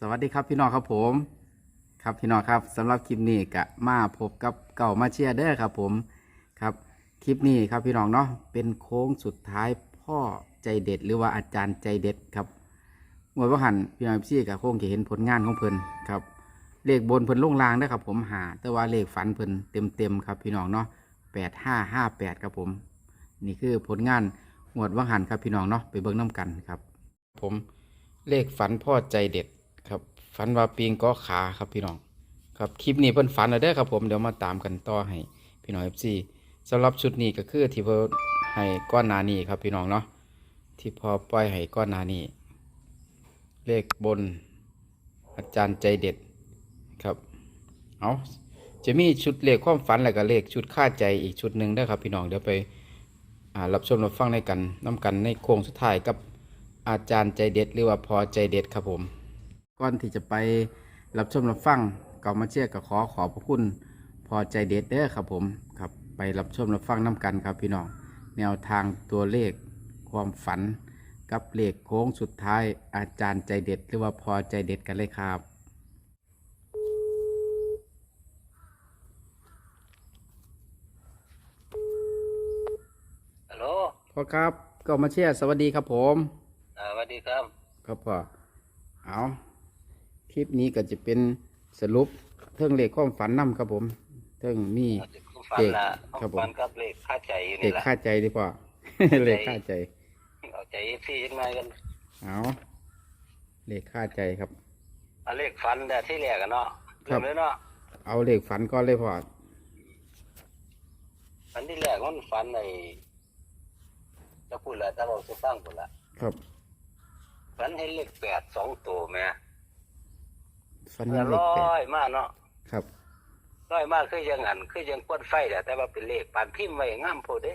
สวัสดีครับพี่น้องครับผม ครับพี่น้องครับสำหรับคลิปนี้กะมาพบกับเก่ามาเชียร์เด้อครับผมครับคลิปนี้ครับพี่น้องเนาะเป็นโค้งสุดท้ายพ่อใจเด็ดหรือว่าอาจารย์ใจเด็ดครับงวดว่าหันพี่น้องพี่กับโค้งจะเห็นผลงานของเพิ่นครับเลขบนเพิ่นลงรางได้ครับผมหาแต่ว่าเลขฝันเพิ่นเต็มเต็มครับพี่น้องเนาะแปดห้าห้าแปดครับผม นี่คือผลงานงวดว่างหันครับพี่น้องเนาะไปเบิ่งน้กันครับ ผมเลขฝันพ่อใจเด็ด ครับฝันว่าปีงก็ขาครับพี่น้องครับคลิปนี้เพิ่นฝันแล้วเด้อครับผมเดี๋ยวมาตามกันต่อให้พี่น้อง FC สำหรับชุดนี้ก็คือที่เพิ่นให้ก้อนหนานี้ครับพี่น้องเนาะที่พอปล่อยให้ก้อนหนานี้เลขบนอาจารย์ใจเด็ดครับเอาจะมีชุดเลขความฝันแล้วก็เลขชุดค่าใจอีกชุดหนึ่งเด้ครับพี่น้องเดี๋ยวไปรับชมรับฟังในกันน้กันในโค้งสุดท้ายกับอาจารย์ใจเด็ดหรือว่าพอใจเด็ดครับผม ก่อนที่จะไปรับชมรับฟังเก่ามาเชียร์ก็ขอขอบพระคุณ พอใจเด็ดเด้อครับผมครับไปรับชมรับฟังน้กันครับพี่น้องแนวทางตัวเลขความฝัน กับเลขโค้งสุดท้ายอาจารย์ใจเด็ด หรือว่าพอใจเด็ดกันเลยครับ ฮัลโหลพ่อครับก็มาเชียร์สวัสดีครับผม อ่าสวัสดีครับ ครับพ่อเอาค ลิปนี้ก็จะเป็นสรุปเรื่องเลขความฝันนํครับผมเรื่องมีคุณฟันละครับผมฟันกับเลขค่าใจอยู่เลนี่ขละค่าใจดีพ่อเลขค่าใจเอาใจพี่ยังไงกันเอาเลขค่าใจครับเอาเลขฟันแต่ที่แรกกันเนาะครัเริ่บมเลยเนาะเอาเลขฝันก่อนเลยพ่อฟันที่แรกมันฟันในจะพูดละจะบอกจะฟังพูดละครับฟันให้เลขแปดสองตัวแม่ ฝันเห็นเลร้ขแปอดยมากเนาะครับ ร้อยมากคือยังหันคือยังควนไฟแหละแต่ว่าเป็นเลขปานพิมพ์ไว้งามโพดเด้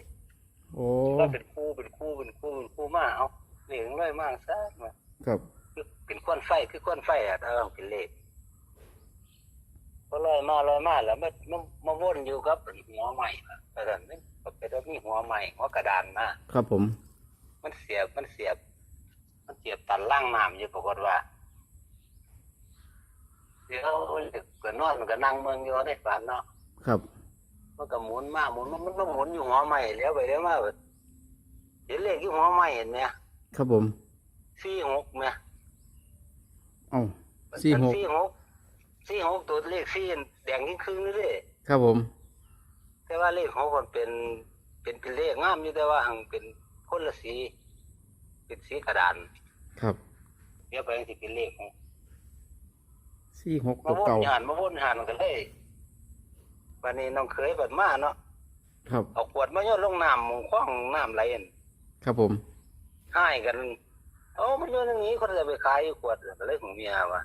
โอ้ก็เป็นคู่เป็นคู่เป็นคู่เป็นคู่มาเอาเลขร้อยมากซะมาครับคือเป็นควันไฟคือควันไฟอะถ้าเราเป็นเลขก็ลอยมาลอยมาแล้วมันมันมาวนอยู่กับหัวใหม่ล่ะแต่ตอนนี้ก็เป็นว่ามีหัวใหม่หัวกระดานมา ครับผม มันเสียบมันเสียบ มันเสียบตันล่างน้ำอยู่ปรากฏว่า เดี๋ยวก็นอนมันก็นั่งเมืองอยู่ในฝันเนาะครับ มันก็หมุนมาหมุนมามันก็หมุนอยู่หัวใหม่แล้วไปแล้วมาเห็นเลขที่หัวใหม่เห็นไหมครับผมสี่หกไหมเอ้าสี่หกสี่หกสี่หกตัวเลขสี่แดงยิ่งครึ่งนี่เลยครับผม แต่ว่าเลขหกมันเป็นเป็นเป็นเลขงามอยู่แต่ว่าหังเป็นคนละสี เป็นสีกระดาน ครับเดี๋ยวไปสิเป็นเลขหก สี่หกมาตัววนเก่าหันมาวนหันกันเลยวันนี้น้องเคยบัดมาเนาะครับ เอาขวดมาโยนลงน้ำหมองคว้างน้ำไหลอั่นครับผม ให้กันเอ้ามันโยนอย่างนี้คนจะไปขายอยู่ขวดก็เลยของเมียวะ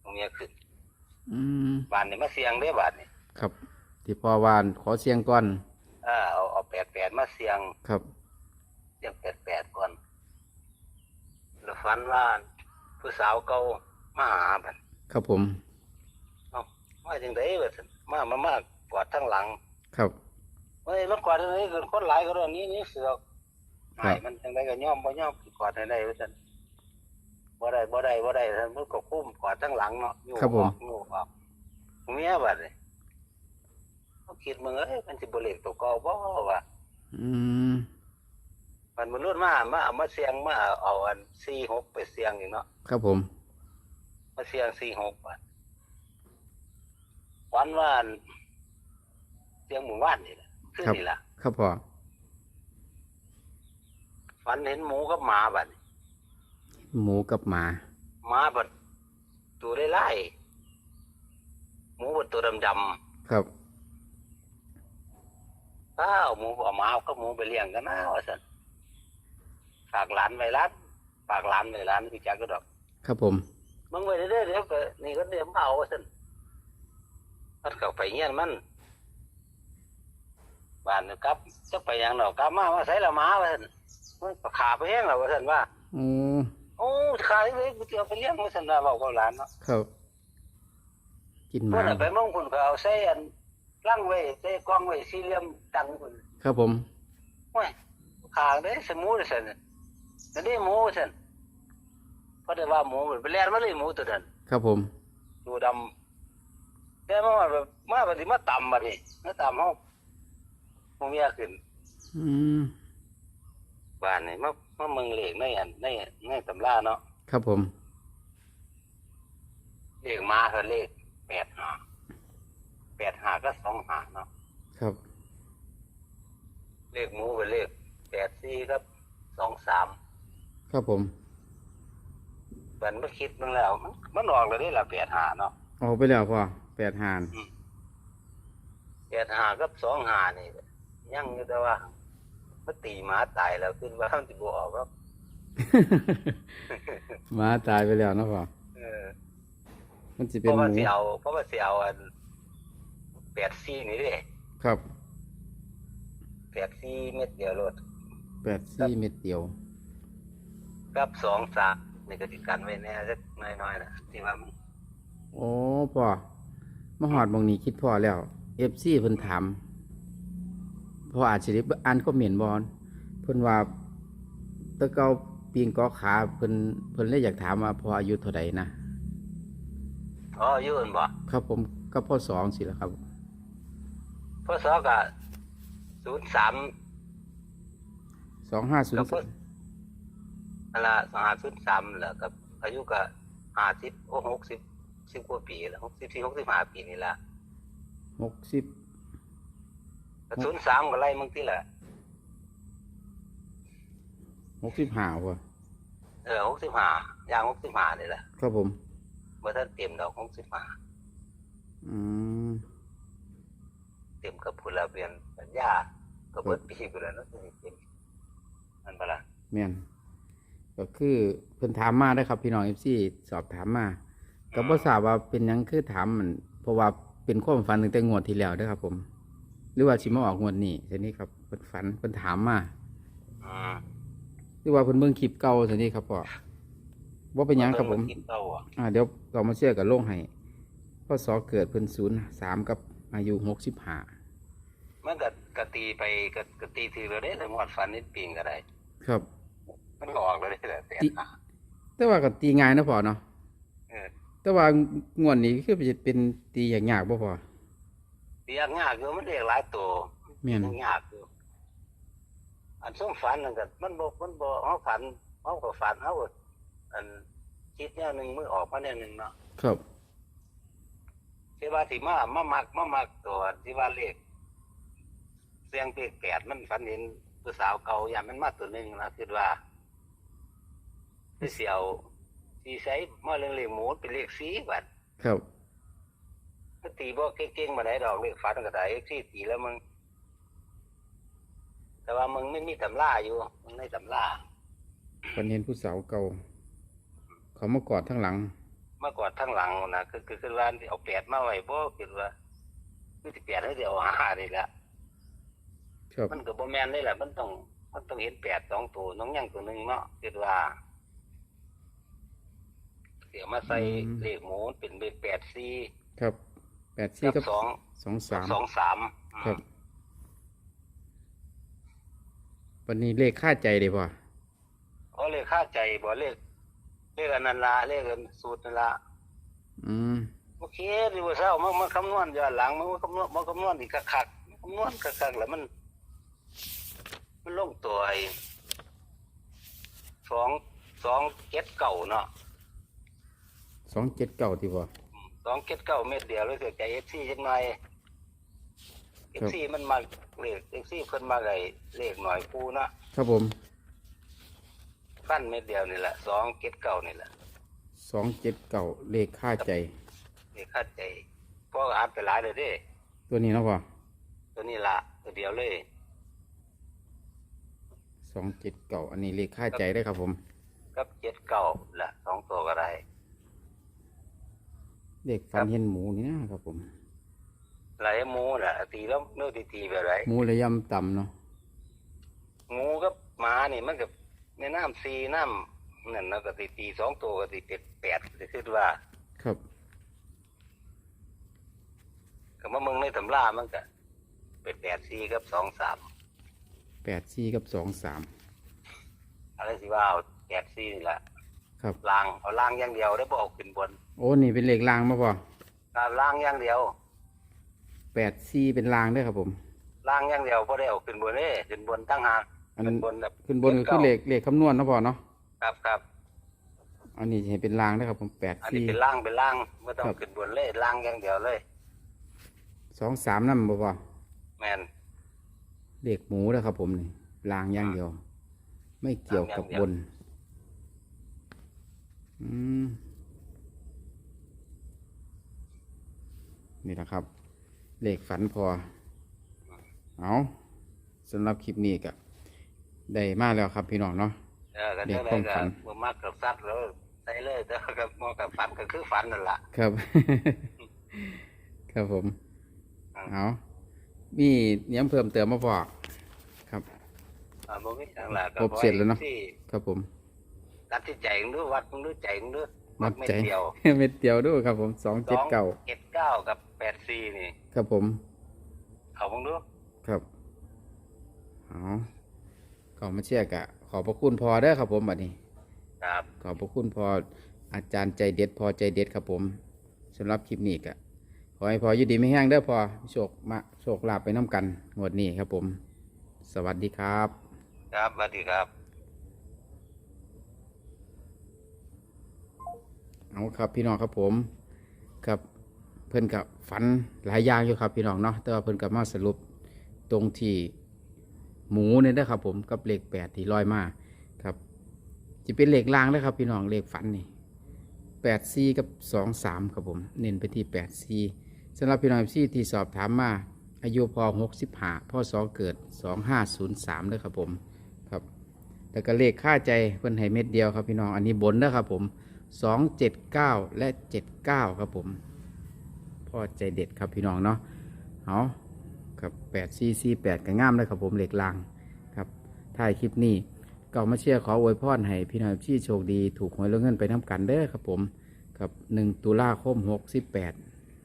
ของเมียขึ้นอืมบ้านนี่มาเสียงได้อบาทนี่ครับที่พ่อวานขอเสียงก่อนอ่าเอาเอาแปดแปดมาเสียง ครับ เรียกแปดแปดก่อน แล้วฝันว่าผู้สาวเก่า มาหาบันครับผม เอ้ามาจังไดบัดซั่นมามามากอดทั้งหลังครับเฮ้ยมากอดทั้งนี้คือคนหลายก็เรื่องนี้นี่เสือกครับหายมันจังไดก็ย่อมบ่ย่อมกอดให้ได้ว่าซั่นบ่ได้บ่ได้บ่ได้ท่านมันก็คุ้มกอดทั้งหลังเนาะอยู่ครับผม ออกอยู่ออกเมียบัดนี่เขาคิดมึงเอ้ยมันสิบ่เล็กตัวเก่าบ่วะอืมมันมันรุ่นมา มาเอามาเสียงมาเอาอัน46ไปเสียงอีกเนาะครับผม มาเสียงสี่หกบาทวันวานเสียงหมู่บ้านนี่แหละขึ้นนี่แหละครับพ่อฝันเห็นหมูกับหมาบัดนี้หมูกับหมาหมาบัดตัวได้ไล่หมูบัดตัวดำดครับำอ้าวหมูเอาหมาเอาก็หมูไปเลี้ยงกันนะว่าสันฝากหลานไว้ร้านฝากหลานไว้ร้านพี่จักก็ดอก ครับผม มึงไว้เรื่อยๆเดี๋ยวก็นี่ก็เดี๋ยวมาเอาว่าสันมันเข้าไปเงี้ยนมันบ้านกลับจะไปหยังดอกกลับมาว่าใส่ละหมาว่าสันมันก็ขาไปแห้งแล้วว่าสันว่าโอ้โอ้ขายเลยกูจะเอาไปเลี้ยงว่าสันว่าบอกกับหลานเนาะครับ กินหเมื่มาอน่ะไปมองคุณก็เอาใส่อันล่างไว้ใส่กล้องไว้สี่เหลี่ยมตั้งคุณครับผมโอ้ยขางได้สมูเลยสันนั่นได้หมูสัน พเขาได้ว่าหมูมันไปแล่นมาเลยหมูตัวนั้นครับผมตัวดำแต่มาแบบมาบัดนี้มาต่ำบัดนี้มาต่ำเฮาหมูเมียขึ้น อืมบ้านนี่มามาเมืองเลขในอันในในตำราเนาะครับผมเลขมาคือเลขแปดห้าแปดห้าก็สองห้าเนาะครับเลขหมูเป็นเลขแปดสี่ครับสองสามครับผม มันไม่คิดมันแล้ว มันมันออกเลยนี่ละแปดห้าเนาะออกไปแล้วพ่อแปดหานแปดห้ากับสองห้านี่ยังอยู่แต่ว่ามันตีหมาตายแล้วขึ้นว่ามันจะบออกครับหมาตายไปแล้วเนาะพ่อเออมันจะเพเป็นราะหว่ามูเสียวเพราะว่าเสียวอันแปดสี่นี่เด้ครับแปดสี่เม็ดเดียวรถแปดซี่เม็ดเดียว กับสองสาม นี่ก็ติดกันไว้แน่สักน้อยๆนะที่ว่ามันโอ้พ่อมาหอดบางนี้คิดพ่อแล้วเอฟซีเพิ่นถามพ่ออาจจะได้อ่านคอมเมนต์บอลเพิ่นว่าแตะเกาปีงกอขาเพิ่นเพิ่นเลยอยากถามว่าพ่ออายุเท่าใดนะอ๋ออยืนบ่ครับผมก็พ่อสองสิละครับพศก็ศูนย์สามสองห้าศูนกับย์พศ นั่นละสองห้าศูนย์สามแหละกับอายุก็ห้าสิบโอ้หกสิบสิบกว่าปีแล้วหกสิบสี่หกสิบห้าปีนี่ละหกสิบศูนย์สามก็ไล่มึงที่แหละหกสิบห้าพ่อเออหกสิบห้าอย่างหกสิบห้านี่แหละครับผมเมื่อท่านเต็มดอกหกสิบห้าอืมเต็มกับพลเรือนปัญญาก็เปิดปีไปแล้วเนาะเต็มนั่นปะล่ะแม่น ก็คือเพิ่นถามมาได้อครับพี่น้องเอฟซีสอบถามมาก็บ่ทราบว่าเป็นหยังคือถามมันเพราะว่าเป็นความฝันตั้งแต่งวดที่แล้วเด้อครับ ผม หรือว่าสิมาออกงวดนี้ทีนี้ครับเพิ่นฝันเพิ่นถามมาอืมหรือว่าเพิ่นเบิ่งคลิปเก่าทีนี้ครับพ่อว่าเป็นหยังครับผมคิดเต้าอะอ่าเดี๋ยวเรามาเชื่อกับโลงให้พ่อสอเกิดเพิ่นศูนย์สามกับอายุหกสิบห้ามันก็กตีไปก็กตีถือเราได้แต่หมดฟันนิดปิงก็ได้ ครับ มันก็ออกเลยได้แหละแต่ติแต่ว่าก็ตีง่ายนะพ่อเนาะเออแต่ว่างวดนี้คือจะเป็นตีอย่างยากบ่พ่อตียากยากอยู่มันเรียกหลายตัวแม่นยังยากอยู่อันส่งฝันนั่นก็มันบ่มันบ่เฮาฝันเฮาก็ฝันเฮาก็อันคิดแนวหนึงมือออกมาแนวหนึงเนาะครับที่ว่าสิมามามักมามักตัวที่ว่าเลขเสียงเลขแปดมันฝันเห็นผู้สาวเก่าอย่างมันมาตัวหนึงนะคิดว่า ที่เสียวที่ใช้มาเรื่องเลขหมูเป็นเลขสีบัดครับถ้าตีบ่เก่งๆมาได้ดอกเลขฝันก็ได้ที่ตีแล้วมึงแต่ว่ามึงไม่มีตำราอยู่มึงในตำราคนเห็นผู้สาวเก่าเขามากอดทั้งหลังเมื่อก่อนทั้งหลังนะคือคือคือร้านที่เอาแปดมาไว้บ่คิดว่าคือสิแปดให้เดียวเอาห้านี่แหละครับมันก็บ่แม่นนี่แหละมันต้องมันต้องเห็นแปดสองตัวน้องยังตัวหนึ่งเนาะคิดว่าเสียมาใส่เลขหมูเป็นเลขแปดสี่ครับแปดสี่กักับบสองสองสามสองสามครับวันนี้เลขค่าใจเลยพ่อเขาเลขค่าใจบ่เลขเลขอันนั้นละเลขอันสูตรนั่นละอืมโอเคดีว่าเศร้ามันมันคำนวณย้อนหลังมันคำนวณมันคำนวณอีกคักๆคำนวณคักๆแล้วมัน มันลงตัวไอ้สองสองเจ็ดเก่าเนาะส องเจ็ดเก้าที่พ่อสองเจ็ดเก้าเม็ดเดียวเลยเสียใจเอฟซีจังหน่อยเอครัฟบซีมันมาเลขเอฟซีเพิ่นมาไงเลขหน่อยปูเนาะครับผมขั้นเม็ดเดียวนี่แหละสองเจ็ดเก้านี่แหละสองเจ็ดเก้าเลขค่าใจ เลขค่าใจเพราะอ่านไปหลายเลยเด้ตัวนี้เนาะพ่อตัวนี้ละตัวเดียวเลยสองเจ็ดเก้าอันนี้เลขค่าใจได้อครับผม กับเจ็ดเก้าละสองตัวก็ได้ เลขฟันเห็นหมูนี่นะครับผม หลายหมูน่ะตีแล้วเนื้อตีตีแบบไรหมูระยำต่ำเนาะหมูกับหมานี่มันกับในน้ำซีน้ำนั่นนะก็ตีตีสองตัวก็ตีเป็ดแปดก็คือว่า ครับก็มาเมืองในตำรามันก็เป็ดแปดซีกับสองสามแปดสี่กับสองสามอะไรสิว่าเอาแปดซีนี่แหละครับลางเอาลางอย่างเดียวได้บอกขึ้นบน โอ้นี่เป็นเลขลางมาพ่อครับลางอย่างเดียวแปดสี่เป็นลางเด้วยครับผมลางอย่างเดียวพอได้เอาขึ้นบนเด้ขึ้นบนตั้งหากอันขึ้นบนแบบขึ้นบนก็คือเลขเลขคำนวณเนาะพ่อเนาะครับครับอันนี้จะให้เป็นลางเด้วยครับผมแปดอันนี้สี่เป็นล่างเป็นล่างไม่ต้องครับ ขึ้นบนเลยล่างอย่างเดียวเลย สองสามนั่นบ่พ่อแมนเลขหมูนะครับผมนี่ลางอย่างเดียว ไม่เกี่ยวกับบน อืม นี่แหละครับ เลขฝันพอ เอาสำหรับคลิปนี้ก็ได้มาแล้วครับพี่น้องเนาะ เออกันเด็กเท่าไหความฝัร่นก็บ่มักกับสัตว์แล้วใส่เลยแต่ว่ากับมอกับฝันก็คือฝันนั่นล่ะ ครับ ครับผมอืมเอามีเนี้ยเพิ่มเติมมาพอครับ อ่าบ่มีทางล่ะก็ครบเสร็จแล้วเนอะที่ครับผม ตัดที่ใจมึงดูวัดมึงดูใจมึงดู มัดเม็ดใจเดียว เม็ดเดียวด้วยครับผมสองเจ็ดเก้าเจ็ดเก้ากับแปดสี่นี่ครับผม เอามึงดูครับเอาขอมาเชื่อกะ ขอบพระคุณพอเด้อครับผมบัดนี้ ครับขอบพระคุณพออาจารย์ใจเด็ดพอใจเด็ดครับผมสำหรับคลิปนี้กะขอให้พออยู่ดีไม่แห้งเด้อพอโชคมาโชคลาภไปน้ำกันงวดนี้ครับผม สวัสดีครับ ครับสวัสดีครับ เอาครับพี่น้องครับผมครับเพิ่อนกับฝันหลายอย่างอยู่ครับพี่น้องเนาะแต่ว่าเพิ่อนกับมาสรุปตรงที่หมูเนี่ยนะครับผมกับเลขแปดที่ลอยมาครับจะเป็นเลขลางนะครับ พี่น้องเลขฝันนี่แปดซีกับสองสามครับผมเน้นไปที่แปดซีสำหรับพี่น้องซีที่สอบถามมาอายุพอหกสิบห้าพ่อสองเกิดสองห้าศูนย์สามเลยครับผม แต่ก็เลขค่าใจเพิ่นให้เม็ดเดียวครับพี่น้องอันนี้บนนะครับผมสองเจ็ดเก้าและเจ็ดเก้าครับผมพ่อใจเด็ดครับพี่น้องเนาะเอาครับแปดซีซีแปดก็งามเลยครับผมเหล็กลางครับถ่ายคลิปนี้ก็มาเชียร์ขออวยพรให้พี่น้องที่โชคดีถูกหวยลงเงินไปน้ำกันเด้อครับผมครับหนึ่งตุลาคมหกสิบแปด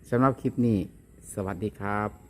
สำหรับคลิปนี้ สวัสดีครับ